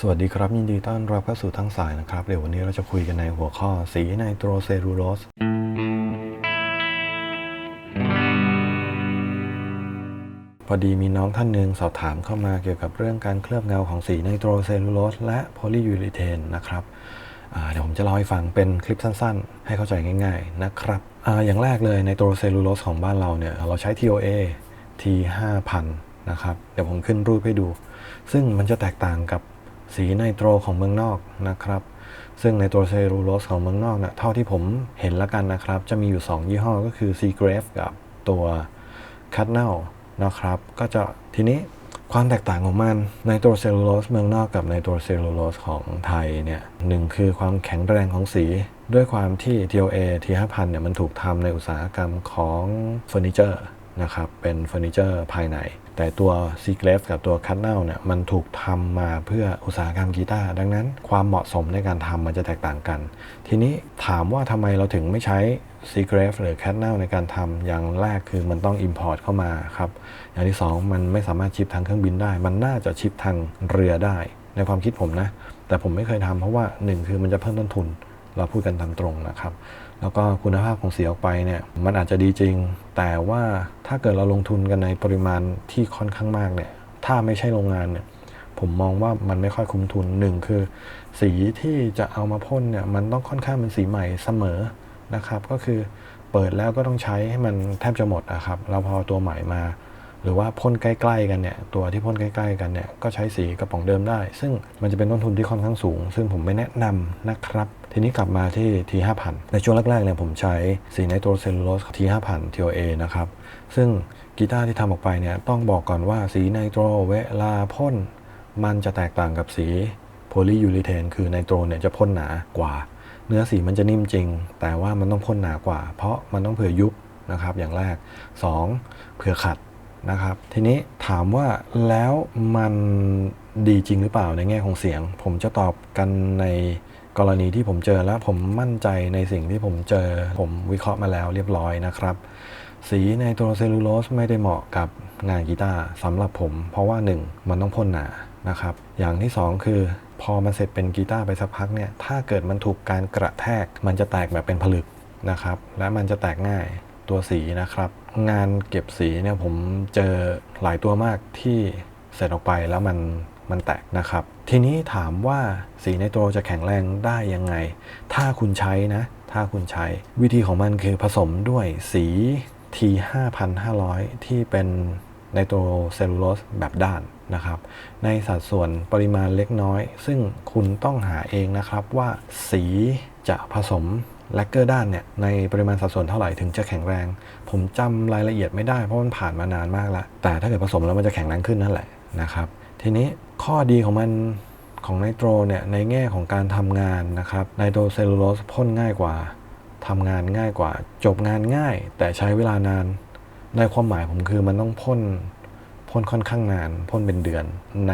สวัสดีครับ ยินดีต้อนรับเข้าสู่ทั้งสายนะครับ เดี๋ยววันนี้เราจะคุยกันในหัวข้อสีไนโตรเซลลูโลสพอดีมีน้องท่านหนึ่งสอบถามเข้ามาเกี่ยวกับเรื่องการเคลือบเงาของสีไนโตรเซลลูโลสและโพลียูริเทนนะครับเดี๋ยวผมจะเล่าให้ฟังเป็นคลิปสั้นๆ ให้เข้าใจง่าย ๆ นะครับออย่างแรกเลยไนโตรเซลลูโลสของบ้านเราเนี่ยเราใช้ TOA T 5000 นะครับ เดี๋ยวผมขึ้นรูปให้ดู ซึ่งมันจะแตกต่างกับ สีไนโตรของเมืองนอกนะครับ ซึ่งไนโตรเซลลูโลสของเมืองนอกเนี่ยเท่าที่ผมเห็นแล้วกันนะครับ จะมีอยู่ 2 ยี่ห้อก็คือ s e g r a v e กับตัว c a t n a l นะครับ ก็จะทีนี้ความแตกต่างของมันไนโตรเซลลูโลสเมืองนอกกับไนโตรเซลลูโลสของไทยเนี่ยหนึ่งคือความแข็งแรงของสี ด้วยความที่ TOA T5000 เนี่ยมันถูกทำในอุตสาหกรรมของเฟอร์นิเจอร์นะครับเป็นเฟอร์นิเจอร์ภายใน แต่ตัว s e g r a v e กับตัว c a t n a l เนี่ยมันถูกทำมาเพื่ออุตสาหกรรมกีตาร์ดังนั้น ความเหมาะสมในการทำมันจะแตกต่างกัน ทีนี้ถามว่าทำไมเราถึงไม่ใช้ s e g r a v e หรือ c a t n a l ในการทำอย่างแรกคือมันต้อง Import เข้ามาครับ อย่างที่ 2 มันไม่สามารถชิปทางเครื่องบินได้ มันน่าจะชิปทางเรือได้ ในความคิดผมนะ แต่ผมไม่เคยทำเพราะว่า 1 คือมันจะเพิ่มต้นทุน เราพูดกันตามตรงนะครับ แล้วก็คุณภาพของสีออกไปเนี่ยมันอาจจะดีจริง แต่ว่าถ้าเกิดเราลงทุนกันในปริมาณที่ค่อนข้างมากเนี่ยถ้าไม่ใช่โรงงานเนี่ยผมมองว่ามันไม่ค่อยคุ้มทุนหนึ่งคือ สีที่จะเอามาพ่นเนี่ยมันต้องค่อนข้างเป็นสีใหม่เสมอนะครับ ก็คือเปิดแล้วก็ต้องใช้ให้มันแทบจะหมดนะครับเราพอตัวใหม่มา หรือว่าพ่นใกล้ๆกันเนี่ยตัวที่พ่นใกล้ๆกันเนี่ยก็ใช้สีกระป๋องเดิมได้ ซึ่งมันจะเป็นต้นทุนที่ค่อนข้างสูง ซึ่งผมไม่แนะนำนะครับทีนี้กลับมาที่ T5000 ในช่วงแรกๆเนี่ยผมใช้สีไนโตรเซลลูโลส T5000 TOA นะครับซึ่งกีตาร์ที่ทำออกไปเนี่ยต้องบอกก่อนว่าสีไนโตรเวลาพ่น มันจะแตกต่างกับสีโพลียูริเทนคือไนโตรเนี่ยจะพ่นหนากว่า เนื้อสีมันจะนิ่มจริง แต่ว่ามันต้องพ่นหนากว่า เพราะมันต้องเผื่อยุบนะครับอย่างแรก 2. เผื่อขัด นะครับ ทีนี้ถามว่าแล้วมันดีจริงหรือเปล่าในแง่ของเสียง ผมจะตอบกันในกรณีที่ผมเจอแล้วผมมั่นใจในสิ่งที่ผมเจอ ผมวิเคราะห์มาแล้วเรียบร้อยนะครับ สีในตัวเซลลูโลสไม่ได้เหมาะกับงานกีตาร์สำหรับผม เพราะว่า 1 มันต้องพ่นหนานะครับ อย่างที่ 2 คือ พอมันเสร็จเป็นกีตาร์ไปสักพักเนี่ยถ้าเกิดมันถูกการกระแทก มันจะแตกแบบเป็นผลึกนะครับ และมันจะแตกง่าย ตัวสีนะครับ งานเก็บสีเนี่ยผมเจอหลายตัวมากที่เสร็จออกไปแล้วมันมันแตกนะครับ ทีนี้ถามว่าสีในตัวจะแข็งแรงได้ยังไง ถ้าคุณใช้นะ ถ้าคุณใช้ วิธีของมันคือผสมด้วยสี T 5500 ที่เป็นไนโตรเซลลูโลสแบบด้านนะครับ ในสัดส่วนปริมาณเล็กน้อย ซึ่งคุณต้องหาเองนะครับว่าสีจะผสม แลกเกอร์ด้านเนี่ยในปริมาณสัดส่วนเท่าไหร่ถึงจะแข็งแรง ผมจำรายละเอียดไม่ได้เพราะมันผ่านมานานมากแล้วแต่ถ้าเกิดผสมแล้วมันจะแข็งแรงขึ้นนั่นแหละนะครับทีนี้ข้อดีของมันของไนโตรเนี่ยในแง่ของการทำงานนะครับไนโตรเซลลูโลสพ่นง่ายกว่าทำงานง่ายกว่า จบงานง่าย แต่ใช้เวลานานในความหมายผมคือมันต้องพ่น พ่นค่อนข้างนานพ่นเป็นเดือนใน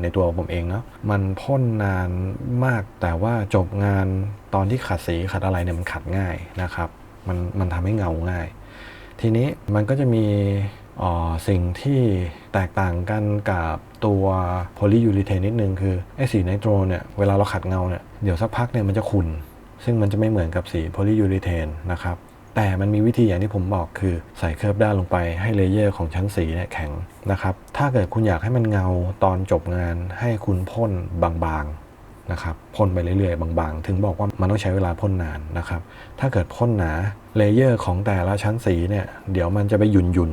ในตัวผมเองเนาะมันพ่นนานมากแต่ว่าจบงานตอนที่ขัดสีขัดอะไรเนี่ยมันขัดง่ายนะครับมันมันทำให้เงาง่าย ทีนี้มันก็จะมีสิ่งที่แตกต่างกันกับตัวโพลียูริเทนนิดนึงคือไอ้สีไนโตรเนี่ยเวลาเราขัดเงาเนี่ยเดี๋ยวสักพักเนี่ยมันจะขุ่นซึ่งมันจะไม่เหมือนกับสีโพลียูริเทนนะครับ แต่มันมีวิธีอย่างที่ผมบอกคือใส่เคลือบด้านลงไปให้เลเยอร์ของชั้นสีเนี่ยแข็งนะครับ ถ้าเกิดคุณอยากให้มันเงาตอนจบงานให้คุณพ่นบางๆนะครับพ่นไปเรื่อยๆ บางๆ ถึงบอกว่ามันต้องใช้เวลาพ่นนานนะครับ ถ้าเกิดพ่นหนาเลเยอร์ของแต่ละชั้นสีเนี่ยเดี๋ยวมันจะไปหยุ่นยุน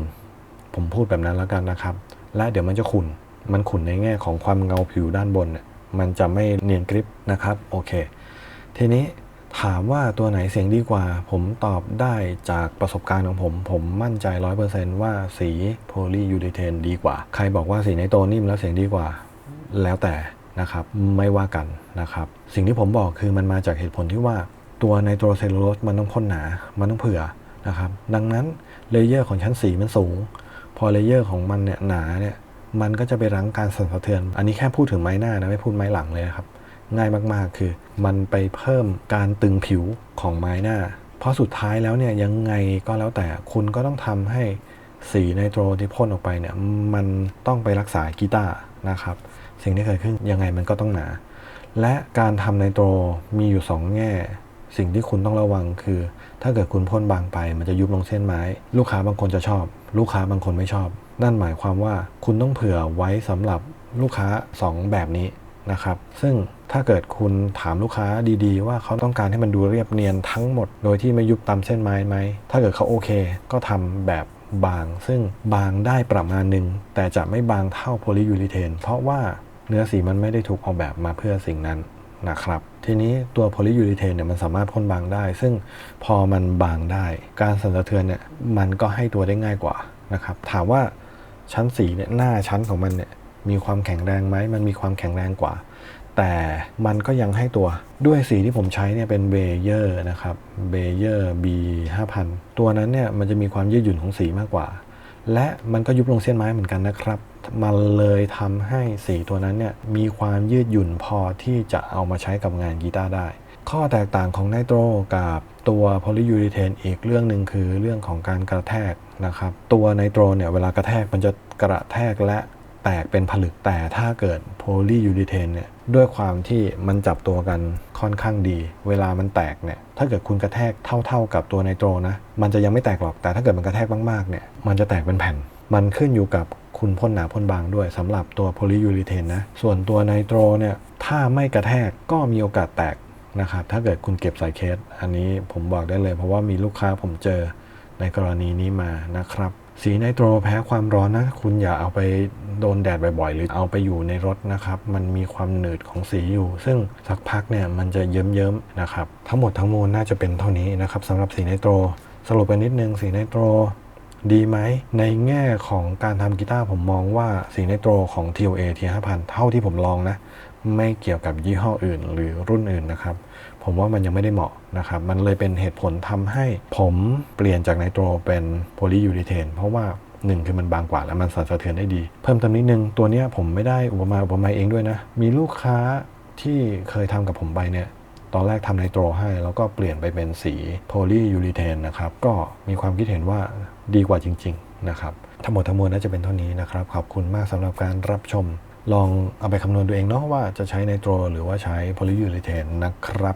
ผมพูดแบบนั้นแล้วกันนะครับ และเดี๋ยวมันจะขุ่นมันขุ่นในแง่ของความเงาผิวด้านบนเนี่ยมันจะไม่เนียนกริปนะครับโอเค ทีนี้ ถามว่าตัวไหนเสียงดีกว่า ผมตอบได้จากประสบการณ์ของผม ผมมั่นใจ 100%ว่าสีโพลียูริเทนดีกว่า ใครบอกว่าสีไนโตรนิ่มแล้วเสียงดีกว่า แล้วแต่นะครับ ไม่ว่ากันนะครับ สิ่งที่ผมบอกคือมันมาจากเหตุผลที่ว่าตัวไนโตรเซลลูโลสมันต้องพ่นหนา มันต้องเผื่อนะครับ ดังนั้นเลเยอร์ของชั้นสีมันสูง พอเลเยอร์ของมันเนี่ยหนาเนี่ย มันก็จะไปรั้งการสั่นสะเทือน อันนี้แค่พูดถึงไม้หน้านะไม่พูดไม้หลังเลยครับ ง่ายมากๆ คือ มันไปเพิ่มการตึงผิวของไม้หน้า เพราะสุดท้ายแล้วเนี่ยยังไงก็แล้วแต่คุณก็ต้องทำให้สีไนโตรที่พ่นออกไปเนี่ยมันต้องไปรักษากีตาร์นะครับสิ่งที่เกิดขึ้นยังไงมันก็ต้องหนา และการทำไนโตรมีอยู่ 2 แง่ สิ่งที่คุณต้องระวังคือ ถ้าเกิดคุณพ่นบางไป มันจะยุบลงเส้นไม้ ลูกค้าบางคนจะชอบ ลูกค้าบางคนไม่ชอบ นั่นหมายความว่าคุณต้องเผื่อไว้สำหรับลูกค้า 2 แบบนี้ นะครับ ซึ่งถ้าเกิดคุณถามลูกค้าดีๆ ว่าเขาต้องการให้มันดูเรียบเนียนทั้งหมด โดยที่ไม่ยุบตามเส้นไม้ไหม ถ้าเกิดเขาโอเค ก็ทำแบบบาง ซึ่งบางได้ประมาณหนึ่ง แต่จะไม่บางเท่าโพลียูริเทน เพราะว่าเนื้อสีมันไม่ได้ถูกออกแบบมาเพื่อสิ่งนั้นนะครับ ทีนี้ตัวโพลียูริเทนเนี่ยมันสามารถพ่นบางได้ ซึ่งพอมันบางได้ การสั่นสะเทือนเนี่ยมันก็ให้ตัวได้ง่ายกว่านะครับ ถามว่าชั้นสีเนี่ยหน้าชั้นของมันเนี่ย มีความแข็งแรงไหมมันมีความแข็งแรงกว่า แต่มันก็ยังให้ตัวด้วยสีที่ผมใช้เนี่ยเป็นเบเยอร์นะครับเบเยอร์ B 5000ตัวนั้นเนี่ยมันจะมีความยืดหยุ่นของสีมากกว่า และมันก็ยุบลงเส้นไม้เหมือนกันนะครับ มันเลยทำให้สีตัวนั้นเนี่ยมีความยืดหยุ่นพอที่จะเอามาใช้กับงานกีตาร์ได้ ข้อแตกต่างของไนโตรกับตัวโพลียูริเทนอีกเรื่องหนึ่งคือเรื่องของการกระแทกนะครับ ตัวไนโตรเนี่ยเวลากระแทกมันจะกระแทกและ แตกเป็นผลึกแต่ถ้าเกิดโพลียูริเทนเนี่ยด้วยความที่มันจับตัวกันค่อนข้างดี เวลามันแตกเนี่ยถ้าเกิดคุณกระแทกเท่า ๆกับตัวไนโตรนะมันจะยังไม่แตกหรอกแต่ถ้าเกิดมันกระแทกมากๆเนี่ยมันจะแตกเป็นแผ่น มันขึ้นอยู่กับคุณพ่นหนาพ่นบางด้วยสำหรับตัวโพลียูริเทนนะส่วนตัวไนโตรเนี่ยถ้าไม่กระแทกก็มีโอกาสแตกนะครับถ้าเกิดคุณเก็บใส่เคส อันนี้ผมบอกได้เลย เพราะว่ามีลูกค้าผมเจอ ในกรณีนี้มานะครับ สีไนโตรแพ้ความร้อนนะ คุณอย่าเอาไปโดนแดดบ่อยๆ หรือเอาไปอยู่ในรถนะครับ มันมีความหนืดของสีอยู่ ซึ่งสักพักเนี่ยมันจะเยิ้มๆนะครับ ทั้งหมดทั้งมวลน่าจะเป็นเท่านี้นะครับสำหรับสีไนโตร สรุปไปนิดนึงสีไนโตรดีไหม ในแง่ของการทำกีตาร์ผมมองว่าสีไนโตรของ TOA T5000 เท่าที่ผมลองนะ ไม่เกี่ยวกับยี่ห้ออื่นหรือรุ่นอื่นนะครับ ผมว่ามันยังไม่ได้เหมาะนะครับ มันเลยเป็นเหตุผลทำให้ผมเปลี่ยนจากไนโตรเป็นโพลียูริเทนเพราะว่าหนึ่งคือมันบางกว่าและมันสั่นสะเทือนได้ดี เพิ่มเติมนิดนึง ตัวนี้ผมไม่ได้อุปมาอุปไมยเองด้วยนะ มีลูกค้าที่เคยทำกับผมไปเนี่ยตอนแรกทำไนโตรให้แล้วก็เปลี่ยนไปเป็นสีโพลียูริเทนนะครับ ก็มีความคิดเห็นว่าดีกว่าจริง ๆ นะครับ ทั้งหมดทั้งมวลน่าจะเป็นเท่านี้นะครับ ขอบคุณมากสำหรับการรับชม ลองเอาไปคำนวณดูเองเนาะว่าจะใช้ไนโตรหรือว่าใช้โพลียูริเทนนะครับ